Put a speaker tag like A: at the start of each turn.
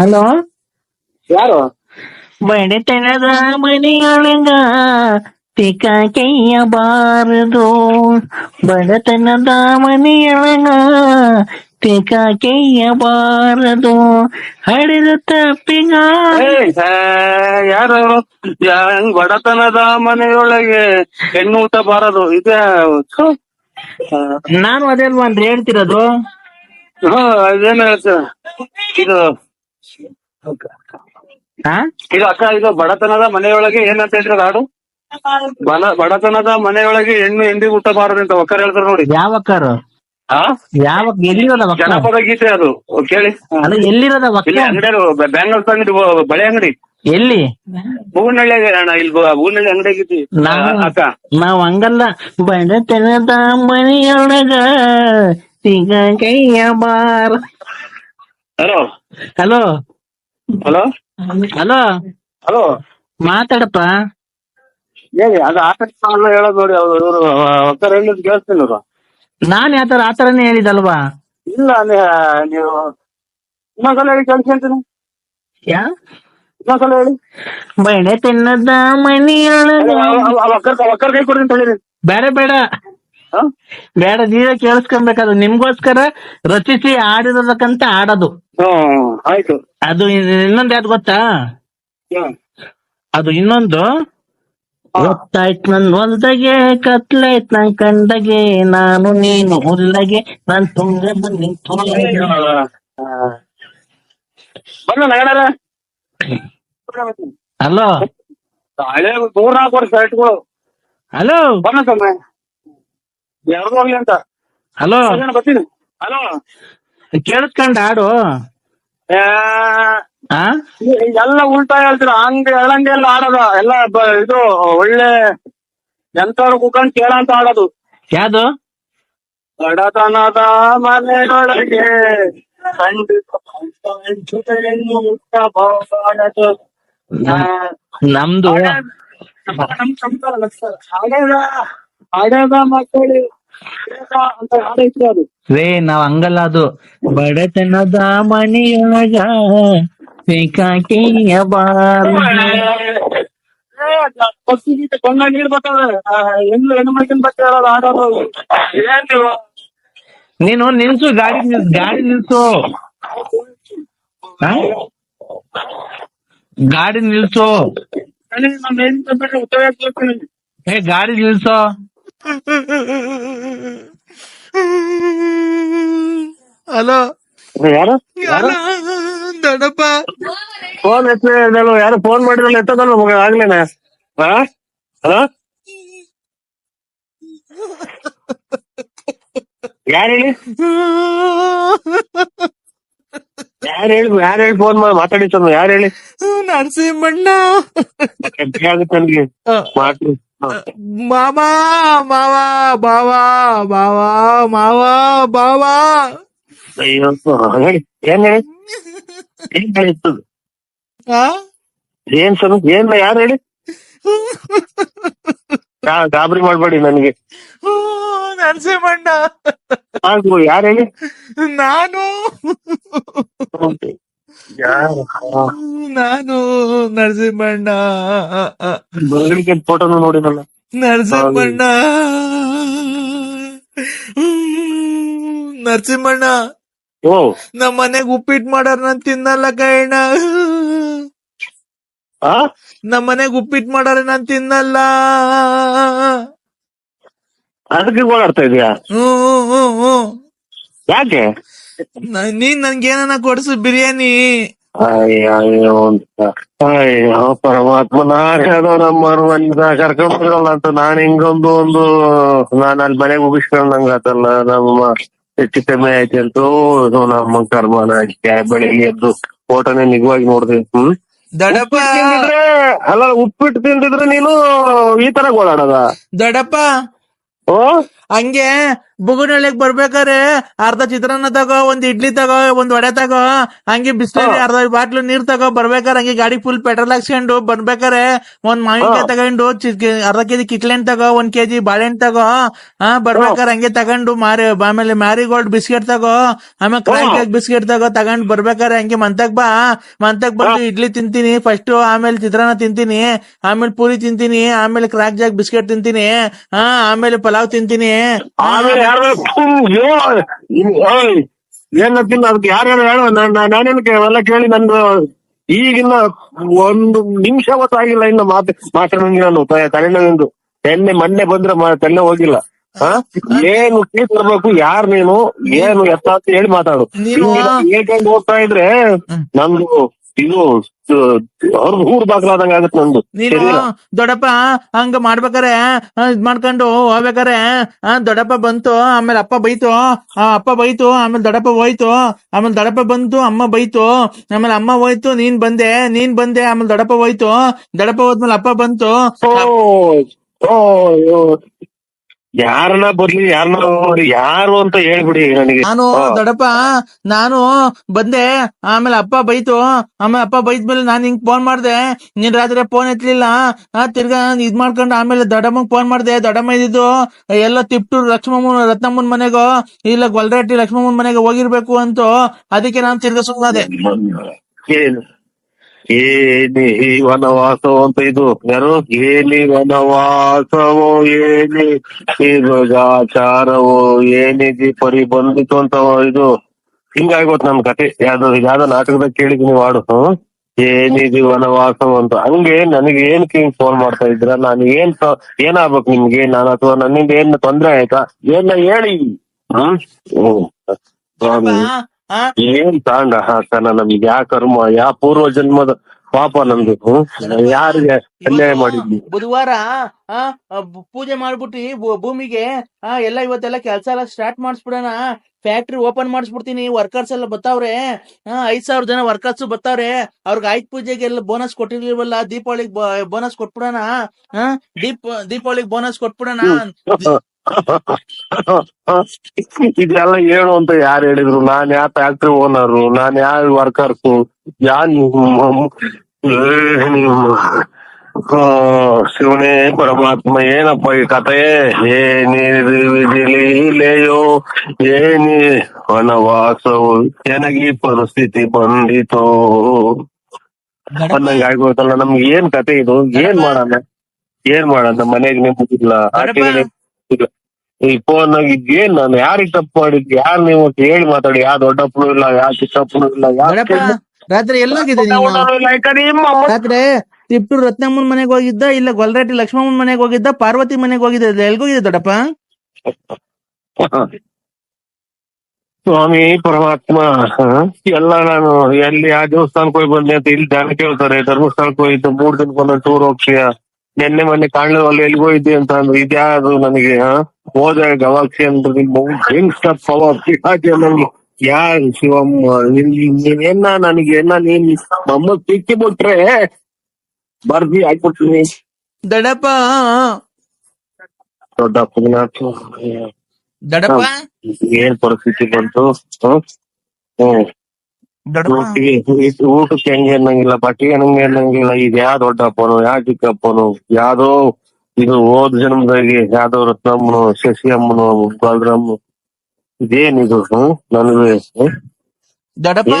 A: Hello?
B: ಯಾರು?
A: ಬಡತನದ ಮನೆಯೊಳಗ ತಿಕ ಬಾರದು. ಬಡತನದ ಮನೆಯೊಳಗ ತಿಕ ಬಾರದು. ಹಡಿದ ತಪ್ಪಿಗ
B: ಯಾರು? ಬಡತನದ ಮನೆಯೊಳಗೆ ಹೆಣ್ಣು ಊಟ ಬಾರದು. ಇದೆ
A: ನಾನು ಅದೇಲ್ವಾ ಅಂದ್ರೆ ಹೇಳ್ತಿರೋದು?
B: ಹ್ಮ್, ಅದೇನು ಇದು
A: ಹಾ
B: ಇದು ಅಕ್ಕ ಇದು ಬಡತನದ ಮನೆಯೊಳಗೆ ಏನಂತ ಹೇಳ್ತಾರೆ ಹಾಡು ಬಲ ಬಡತನದ ಮನೆಯೊಳಗೆ ಹೆಣ್ಣು ಹೆಂಡಿ ಊಟ ಬಾರದು ಅಂತ ಒಕ್ಕರ್ ಹೇಳ್ತಾರೆ ನೋಡಿ.
A: ಯಾವ ಅಕ್ಕಾರ
B: ಹಾ
A: ಯಾವ ಎಲ್ಲಿರೋದ
B: ಜನಪದ ಗೀತೆ ಅದು ಕೇಳಿ.
A: ಅದು ಎಲ್ಲಿರೋದ
B: ಇಲ್ಲಿ
A: ಒಕ್ಕ
B: ಅಂಗಡಿ ಬ್ಯಾಂಗಲ್ಸ್ ಅಂಗಡಿ ಬ- ಬಳೆ ಅಂಗಡಿ.
A: ಎಲ್ಲಿ?
B: ಹೂವಿನಳ್ಳಿ ಅಣ್ಣ ಇಲ್ಲಿ ಬ- ಹೂವಿನಳ್ಳಿ ಅಂಗಡಿ ಆಗಿದ್ದಿ
A: ನಾನು
B: ಅಕ್ಕ.
A: ನಾವ್ ಹಂಗಲ್ಲ. ಬಡತನದ ಮನೆಯೊಳಗ ಸಿಗ ಕೈಯ ಬಾರ
B: hello
A: hello
B: hello
A: hello
B: hello
A: ಮಾತಾಡಪ್ಪ
B: ಹೇಳಿ ಅದು ಆಟೋ ಹೇಳೋದು ನೋಡಿ ಅವ್ರು ಇವರು ಒಕ್ಕರ್ ಹೇಳಿದ್ ಕೇಳಿಸ್ತಿಲ್ಲ ಅವ್ರು.
A: ನಾನ್ ಯಾತರ ಆತರನೇ ಹೇಳಿದಲ್ವಾ
B: ಇಲ್ಲ ನೀ- ನೀವು ಇನ್ನೊಂದ್ಸಲ ಹೇಳಿ ಕೇಳಿಸ್ಕೊಂತೀನಿ
A: ಯಾ
B: ಇನ್ನೊಂದ್ಸಲ ಹೇಳಿ
A: ಬಡತನದ ಮನೆಯೊಳಗ
B: ಒಕ್ಕರ್ ಒಕ್ಕರ್ ಕೈ ಕೊಡ್ತೀನಿ ತಗೊಳ್ಳಿ
A: ಬೇಡ ಬೇಡ
B: ಹಾ
A: ಬೇಡ ನೀವೇ ಕೇಳಿಸ್ಕೊಬೇಕಾದ್ರೆ ನಿಮ್ಗೋಸ್ಕರ ರಚಿಸಿ ಆಡಿರೋದಕ್ಕಂತ ಆಡೋದು.
B: ಹ್ಮ್ ಆಯ್ತು.
A: ಅದು ಇನ್ನೊಂದ್ ಯಾವ್ದು ಗೊತ್ತಾ?
B: ಹ್ಮ್.
A: ಅದು ಇನ್ನೊಂದು ಗೊತ್ತಾಯ್ತ್ ನನ್ ಹೊಲ್ದಾಗೆ ಕತ್ಲಾಯ್ತ್ ನನ್ ಕಂಡಗೆ ನಾನು ನೀನು ಹುಲ್ಲಗೆ ನನ್
B: ತುಂಬ ನಗಡಾರ
A: ಹಲೋ.
B: ಹಳೆ ಮೂರ್ ನಾಲ್ಕು ವರ್ಷ ಶರ್ಟ್ಗಳು
A: ಹಲೋ.
B: ಸೊಮ್ಮೆ ಯಾರ್ದು ಹೋಗ್ಲಿ ಅಂತ
A: ಹಲೋ
B: ಅದೇನೋ ಬರ್ತೀನಿ ಹಲೋ
A: ಕೇಳಿಸ್ಕೊಂಡ ಆಡು ಆ
B: ಎಲ್ಲ ಉಲ್ಟಾ ಹೇಳ್ತೀರ ಹಂಗ ಹೇಳಂಗೆ ಎಲ್ಲ ಆಡೋದ ಎಲ್ಲ ಬ- ಇದು ಒಳ್ಳೆ ಎಂತವ್ರು ಕುತ್ಕೊಂಡ್ ಕೇಳಂತ ಆಡೋದು
A: ಯಾವ್ದು
B: ಬಡತನದ ಮನೆಯೊಳಗೆ ಖಂಡಿತ ಜೊತೆಯನ್ನು ಮುಟ್ಟಬಾರದು. ಆ,
A: ನಮ್ದು
B: ನಮ್ ಸಂಸಾರ ಸರ್. ಹಡೆದ ಹಡೆದ ಮಕ್ಕಳು ಬೇಗ ಅಂತ ಹಾಡೈತಿ ಅದು
A: ರೇ ನಾವ್ ಹಂಗಲ್ಲ ಅದು ಬಡತನದ ಮನೆಯೊಳಗ ಬೇಕಾಕೆಯ ಬಾರ
B: ಪಕ್ಷಿ ಗೀತೆ ಕೊಂಡ ನೀರ್ ಬರ್ತದೆ ಆ, ಹೆಣ್ಣು ಹೆಣ್ಣು ಮಕ್ಕಳ ಬಗ್ಗೆ ಹೇಳೋದು ಆಡೋದು ಏನ್ ನೀವು
A: ನೀನು ನಿಲ್ಸು ಗಾಡಿ ನಿಲ್ಸು ಗಾಡಿ ನಿಲ್ಸು ಆ? ಗಾಡಿ ನಿಲ್ಸು
B: ನನಗೆ ನಮ್ಮ ಹೆಣ್ಣು ಬಿಟ್ಟು ಉತ್ತರ ಕೇಳ್ತೀನಿ
A: ಏ ಗಾಡಿ ನಿಲ್ಸು ಹಲೋ
B: ಯಾರು
A: ದೊಡ್ಡಪ್ಪ
B: ಫೋನ್ ಎತ್ತಲ್ಲ ಯಾರು ಫೋನ್ ಮಾಡಿದ್ರಲ್ಲ ಎತ್ತದಲ್ಲ ಮಗ ಆಗ್ಲೇನೆ ಹಾ ಹಲೋ ಯಾರು ಹೇಳಿ ಯಾರು ಹೇಳಿ ಯಾರು ಹೇಳಿ ಫೋನ್ ಮಾಡಿ ಮಾತಾಡಿ ಮಾತಾಡಿತ್ತು ಯಾರು ಹೇಳಿ?
A: ನರಸಿಂಹಣ್ಣ.
B: ಗಟ್ಟಿ ಆಗುತ್ತೆ ನನಗೆ ಮಾತು
A: ಮಾಮಾ ಮಾವ ಬಾವ ಬಾವಾ ಮಾವ ಬಾವಾ.
B: ಅಯ್ಯೋ ಹೇಳಿ. ಏನ್ ಹೇಳಿ? ಏನ್ ಹೇಳಿತ್ತು
A: ಆ?
B: ಏನ್ ಸರ್? ಏನ್ ಯಾರು ಹೇಳಿ? ಗಾ- ಗಾಬರಿ ಮಾಡ್ಬೇಡಿ ನನಗೆ.
A: ನರಸಿಂಹಣ್ಣ.
B: ಆಗ್ಬೋದು ಯಾರು ಹೇಳಿ?
A: ನಾನು.
B: ಯಾರು?
A: ನಾನು ನರಸಿಂಹಣ್ಣ.
B: ಫೋಟೋನು ನೋಡಿನಲ್ಲ
A: ನರಸಿಂಹಣ್ಣ. ನರಸಿಂಹಣ್ಣ.
B: ಓ.
A: ನಮ್ಮ ಮನೆಗ್ ಉಪ್ಪಿಟ್ಟು ಮಾಡಾರ ನಾನ್ ತಿನ್ನಲ್ಲ ಕೈಣ್ಣ
B: ಆ?
A: ನಮ್ಮ ಮನೆಗ್ ಉಪ್ಪಿಟ್ಟು ಮಾಡಾರ ನಾನ್ ತಿನ್ನಲ್ಲ.
B: ಅದಕ್ಕೆ ಓಡಾಡ್ತಾ ಇದೀಯಾ?
A: ಹ್ಮ್ ಹ್ಮ್ ಹ್ಮ್
B: ಯಾಕೆ?
A: ನ- ನೀನ್ ನನ್ಗೆ ಏನನ ಕೊಡ್ಸು ಬಿರಿಯಾನಿ.
B: ಅಯ್ಯೋ ಅಯ್ಯೋ ಅಂತ. ಅಯ್ಯೋ ಪರಮಾತ್ಮ ನಾನ್ ಹೇಳೋ ನಮ್ಮ ಮನ್ಸ ಕರ್ಕೊಂಡ್ ಬರಲ್ಲ ಅಂತ ನಾನ್ ಹಿಂಗೊಂದು ಒಂದು ನಾನ್ ಅಲ್ಲಿ ಮನೆಗೆ ಮುಗಿಸ್ಕೊಂಡಂಗ ಆತಲ್ಲ ನಮ್ಮ ಹೆಚ್ಚು ಕಮ್ಮಿ ಆಯ್ತು ಅಂತ. ಓ, ನಮ್ಮ ಕರ್ಮನ ಅಷ್ಟೇ ಬೆಳಿಗ್ಗೆ ಎದ್ದು ಫೋಟೋನೇ ನಿಜವಾಗಿ ನೋಡ್ದೆ ಹ್ಮ್? ತಿಂದಿದ್ರೆ ಅಲ್ಲ ಉಪ್ಪಿಟ್ಟು ತಿಂದಿದ್ರೆ ನೀನು ಈ ತರ ಓಡಾಡದ?
A: ದೊಡ್ಡಪ್ಪ
B: ಓ
C: ಹಂಗೆ ಬುಗುನಳ್ಳಿಗ್ ಬರ್ಬೇಕಾರೆ ಅರ್ಧ ಚಿತ್ರಾನ್ನ ತಗೋ ಒಂದ್ ಇಡ್ಲಿ ತಗೋ ಒಂದ್ ವಡೆ ತಗೋ ಹಂಗೆ ಬಿಸ್ಲರಿ ಅರ್ಧ ಬಾಟ್ಲು ನೀರ್ ತಗೋ ಬರ್ಬೇಕಾರೆ ಹಂಗೆ ಗಾಡಿ ಫುಲ್ ಪೆಟ್ರೋಲ್ ಹಾಕ್ಸ್ಕೊಂಡು ಬರ್ಬೇಕಾರೆ ಒಂದ್ ಮಾವಿನಕಾಯಿ. ತಗೊಂಡು ಅರ್ಧ ಕೆಜಿ ಕಿತ್ಲೆಹಣ್ಣ್ ತಗೋ ಒಂದ್ ಕೆಜಿ ಬಾಳೆಹಣ್ಣು ತಗೋ ಹಾ ಬರ್ಬೇಕಾರೆ ಹಂಗೆ ತಗೊಂಡು ಮಾರಿ ಆಮೇಲೆ ಮ್ಯಾರಿಗೋಲ್ಡ್ ಬಿಸ್ಕೆಟ್ ತಗೋ ಆಮೇಲೆ ಕ್ರಾಕ್ ಕೇಕ್ ಬಿಸ್ಕೆಟ್ ತಗೋ ತಗೊಂಡ್ ಬರ್ಬೇಕಾರೆ ಹಂಗೆ ಮಂತಕ್ ಬಾ ಮಂತಕ್ ಬಂದು ಇಡ್ಲಿ ತಿಂತೀನಿ ಫಸ್ಟ್ ಆಮೇಲೆ ಚಿತ್ರಾನ್ನ ತಿಂತೀನಿ ಆಮೇಲೆ ಪೂರಿ ತಿಂತೀನಿ ಆಮೇಲೆ ಕ್ರಾಕ್ ಜಾಕ್ ಬಿಸ್ಕೆಟ್ ತಿಂತೀನಿ ಹಾ ಆಮೇಲೆ ಪಲಾವ್ ತಿಂತೀನಿ
D: ಆಮೇಲೆ ಯಾರು ಏನ್ ತಿನ್ನ ಅದಕ್ಕೆ ಯಾರು ಹೇಳು ನಾನೇನು ಅವೆಲ್ಲ ಕೇಳಿ ನಂದು ಈಗಿನ್ನ ಒಂದು ನಿಮಿಷ ಗೊತ್ತಾಗಿಲ್ಲ ಇನ್ನು ಮಾತು ಮಾತಾಡಂಗಿಲ್ಲ ನಾನು ತಲೆನೋವಿಂದು ಎಣ್ಣೆ ಮೊನ್ನೆ ಬಂದ್ರೆ ತೆನ್ನೆ ತಲೆ ಹೋಗಿಲ್ಲ? ಏನು ಕೇಸ್ ಬರ್ಬೇಕು ಯಾರ್ ನೀನು ಏನು ಎತ್ತ ಅಂತ ಹೇಳಿ ಮಾತಾಡು ಹೇಳ್ಕೊಂಡು ಹೋಗ್ತಾ ಇದ್ರೆ
C: ಹ್ಮ್.
D: ಇದು ಬಾಗ್ಲಾದಂಗ ಆಗತ್ ನಂದು
C: ನೀನು ದೊಡ್ಡಪ್ಪ ಹಂಗ ಮಾಡ್ಬೇಕಾರೆ ಇದ್ ಮಾಡ್ಕೊಂಡು ಹೋಗ್ಬೇಕಾರೆ ದೊಡ್ಡಪ್ಪ ಬಂತು ಆಮೇಲೆ ಅಪ್ಪ ಬೈತು ಆ, ಅಪ್ಪ ಬೈತು ಆಮೇಲೆ ದೊಡ್ಡಪ್ಪ ಹೋಯ್ತು ಆಮೇಲೆ ದೊಡ್ಡಪ್ಪ ಬಂತು ಅಮ್ಮ ಬೈತು ಆಮೇಲೆ ಅಮ್ಮ ಹೋಯ್ತು ನೀನ್ ಬಂದೆ ನೀನ್ ಬಂದೆ ಆಮೇಲೆ ದೊಡ್ಡಪ್ಪ ಹೋಯ್ತು ದೊಡ್ಡಪ್ಪ ಹೋದ್ಮೇಲೆ ಅಪ್ಪ ಬಂತು.
D: ಯಾರನ್ನ ಬರ್ಲಿ ಯಾರನ್ನ ಯಾರು ಅಂತ ಹೇಳ್ಬಿಡಿ ನನಗೆ.
C: ನಾನು
D: ಹಾ.
C: ದೊಡ್ಡಪ್ಪ ನಾನು ಬಂದೆ ಆಮೇಲೆ ಅಪ್ಪ ಬೈತು ಆಮೇಲೆ ಅಪ್ಪ ಬೈದ್ಮೇಲೆ ನಾನು ಹಿಂಗ್ ಫೋನ್ ಮಾಡ್ದೆ. ನೀನ್ ರಾತ್ರಿ ಫೋನ್ ಎತ್ಲಿಲ್ಲ. ಆ ತಿರ್ಗಾ ನಾನ್ ಇದ್ ಮಾಡ್ಕೊಂಡು ಆಮೇಲೆ ದೊಡ್ಡಮ್ಮಗ್ ಫೋನ್ ಮಾಡ್ದೆ ದೊಡ್ಡಮ್ಮ ಇದ್ದಿದ್ದು ಎಲ್ಲ ತಿಪ್ಟೂರ್ ಲಕ್ಷ್ಮಮ್ಮನ ರತ್ನಮ್ಮನ್ ಮನೆಗೋ ಇಲ್ಲ ಗೊಲ್ರಟ್ಟಿ ಲಕ್ಷ್ಮಮ್ಮನ್ ಮನೆಗೆ ಹೋಗಿರ್ಬೇಕು ಅಂತ ಅದಕ್ಕೆ ನಾನು ತಿರ್ಗಾ
D: ಏನು ಏನಿ ವನವಾಸವೋ ಅಂತ ಇದು? ಯಾರು? ಏನಿ ವನವಾಸವೋ, ಏನಿ ಮೃಗಾಚಾರವೋ ಏನಿದಿ ಪರಿ ಬಂದಿತ್ತು ಅಂತ ಇದು? ಹಿಂಗಾಗೋತ್ ನನ್ ಕತೆ. ಯಾವ್ದೋ ಯಾವ್ದೋ ನಾಟಕದಾಗ ಕೇಳಿದೀನಿ ವಾಡು? ಏನಿದಿ ವನವಾಸವು ಅಂತ ಹಂಗೆ ನನಗೆ ಏನ್ ಹಿಂಗ್ ಫೋನ್ ಮಾಡ್ತಾ ಇದ್ರ? ನಾನು ಏನ್ ಏನಾಗ್ಬೇಕು ನಿಮ್ಗೆ? ನಾನು ಅಥವಾ ನನ್ನಿಂದ ಏನ್ ತೊಂದ್ರೆ ಆಯ್ತಾ? ಏನ ಹೇಳಿ? ಹ್ಮ್? ಏನ್ ತಾಂಡ? ಹಾಕನ ನಮ್ಗೆ ಯಾ ಕರ್ಮ ಯಾ ಪೂರ್ವ ಜನ್ಮದ ಪಾಪ ನಮ್ದು. ಹ್ಮ್? ಯಾರಿಗೆ ಅನ್ಯಾಯ ಮಾಡಿದ್ವಿ?
C: ಬುಧವಾರ ಆ ಬ- ಪೂಜೆ ಮಾಡ್ಬಿಟ್ಟಿ ಭೂ- ಭೂಮಿಗೆ ಆ ಎಲ್ಲ ಇವತ್ತೆಲ್ಲ ಕೆಲ್ಸ ಎಲ್ಲ ಸ್ಟಾರ್ಟ್ ಮಾಡಿಸ್ಬಿಡೋಣ. ಫ್ಯಾಕ್ಟ್ರಿ ಓಪನ್ ಮಾಡಿಸ್ಬಿಡ್ತೀನಿ ವರ್ಕರ್ಸ್ ಎಲ್ಲ ಬರ್ತಾವ್ರೆ ಆ ಐದ್ ಸಾವಿರ ಜನ ವರ್ಕರ್ಸ್ ಬರ್ತಾವ್ರೆ ಅವ್ರಿಗೆ ಆಯ್ತ್ ಪೂಜೆಗೆ ಎಲ್ಲ ಬೋನಸ್ ಕೊಟ್ಟಿರ್ಲಿಲ್ವಲ್ಲ? ದೀಪಾವಳಿಗೆ ಬೋನಸ್ ಕೊಟ್ಬಿಡೋಣ. ಆ ದೀಪ್ ದೀಪಾವಳಿಗೆ ಬೋನಸ್ ಕೊಟ್ಬಿಡೋಣ.
D: ಇದೆಲ್ಲ ಏನು ಅಂತ ಯಾರು ಹೇಳಿದ್ರು? ನಾನ್ ಯಾವ ಫ್ಯಾಕ್ಟ್ರಿ ಓನರು ನಾನ್ ಯಾವ ವರ್ಕರ್ಸು ಯಾನ್ ಶಿವನೇ ಪರಮಾತ್ಮ ಏನಪ್ಪ ಈ ಕತೆ ಏನಿಲೆಯೋ ಏನಿ ವನವಾಸವು ನನಗೆ ಪರಿಸ್ಥಿತಿ ಬಂದಿತೋ? ಅನ್ನಂಗ ಆಗೋಯ್ತಲ್ಲ ನಮ್ಗೆ ಏನ್ ಕತೆ ಇದು? ಏನ್ ಮಾಡೋಣ? ಏನ್ ಮಾಡೋಣ? ಮನೆಗೆ ನೆಮ್ಮದಿಲ್ಲ ಆಕೆಗೆ ನೆಮ್ಮದಿಲ್ಲ ಈ ಫೋನ್ ಏನ್ ನಾನು ಯಾರಿಗ್ ತಪ್ಪು ಮಾಡಿದ್ ಯಾರು ನೀವು ಅಂತ ಹೇಳಿ ಮಾತಾಡಿ. ಯಾ ದೊಡ್ಡಪ್ಪನು ಇಲ್ಲ ಯಾ ಚಿಕ್ಕಪ್ಪನು ಇಲ್ಲ ಯಾವ
C: ದೊಡ್ಡಪ್ಪ ರಾತ್ರಿ ಎಲ್ಲೋಗಿದ್ದೆ ನೀನು ರಾತ್ರಿ ತಿಪ್ಟೂರ್ ರತ್ನಮ್ಮನ್ ಮನೆಗೆ ಹೋಗಿದ್ದ ಇಲ್ಲ ಗೊಲ್ರಾಟಿ ಲಕ್ಷ್ಮಮ್ಮನ್ ಮನೆಗೆ ಹೋಗಿದ್ದ ಪಾರ್ವತಿ ಮನೆಗೆ ಹೋಗಿದ್ದ ಎಲ್ಗೋಗಿದೆ ದೊಡ್ಡಪ್ಪ?
D: ಸ್ವಾಮಿ ಪರಮಾತ್ಮ? ಎಲ್ಲ ನಾನು ಎಲ್ಲಿ ಆ ದೇವಸ್ಥಾನಕ್ಕೆ ಹೋಗಿ ಬಂದೆ ಅಂತ ಇಲ್ಲಿ ಧ್ಯಾನ ಕೇಳ್ತಾರೆ ಧರ್ಮಸ್ಥಳಕ್ಕೆ ಹೋಗಿದ್ದು ಮೂರ್ ದಿನಕ್ಕೊಂದು ಟೂರ್ ಹೋಗ್ತೀಯ? ನಿನ್ನೆ ಮೊನ್ನೆ ಕಾಣಲಿ ಎಲ್ಗೋ ಹೋಗಿದ್ದೆ ಅಂತ ಅಂದ್ರೆ. ಇದ್ಯಾವುದು ನನಗೆ? ಹೋದ ಗವಾಕ್ಷಿ ಅಂದ್ರೆ ನಿಮ್ಮ ಹೆಂಗ್ ಪವರ್ ಯಾರು ಶಿವಮ್ಮ? ನೀನೇನ ನನಗೆ ಏನ ನೀನ್ ಮಮ್ಮ ಸಿಕ್ಕಿ ಬಿಟ್ರೆ ಬರ್ದಿ ಹಾಕ್ಬಿಡ್ತೀನಿ.
C: ದಡಪ್ಪ.
D: ದೊಡ್ಡ ಪುಣ್ಯಾತ್ಮ.
C: ದೊಡ್ಡಪ್ಪ
D: ಏನ್ ಪರಿಸ್ಥಿತಿ ಬಂತು? ಹ್ಮ್. ಊಟಿಗೆ ಊಟಕ್ಕೆ ಹೆಂಗೆ ಅನ್ನಂಗಿಲ್ಲ ಬಟ್ಟೆಗೆ ಹೆಂಗೆ ಅನ್ನಂಗಿಲ್ಲ ಇದು ಯಾ ದೊಡ್ಡಪ್ಪನು ಚಿಕ್ಕ ಚಿಕ್ಕಪ್ಪನು ಯಾವ್ದೋ ಇದು ಓದ್ ಜನ್ಮದಾಗಿ ಯಾವ್ದೋ ರತ್ನಮ್ಮನು ಶಶಿ ಅಮ್ಮನು ಬಾಲರಮ್ಮ ಇದೇನಿದು ನನಗೂ?
C: ದೊಡ್ಡಪ್ಪ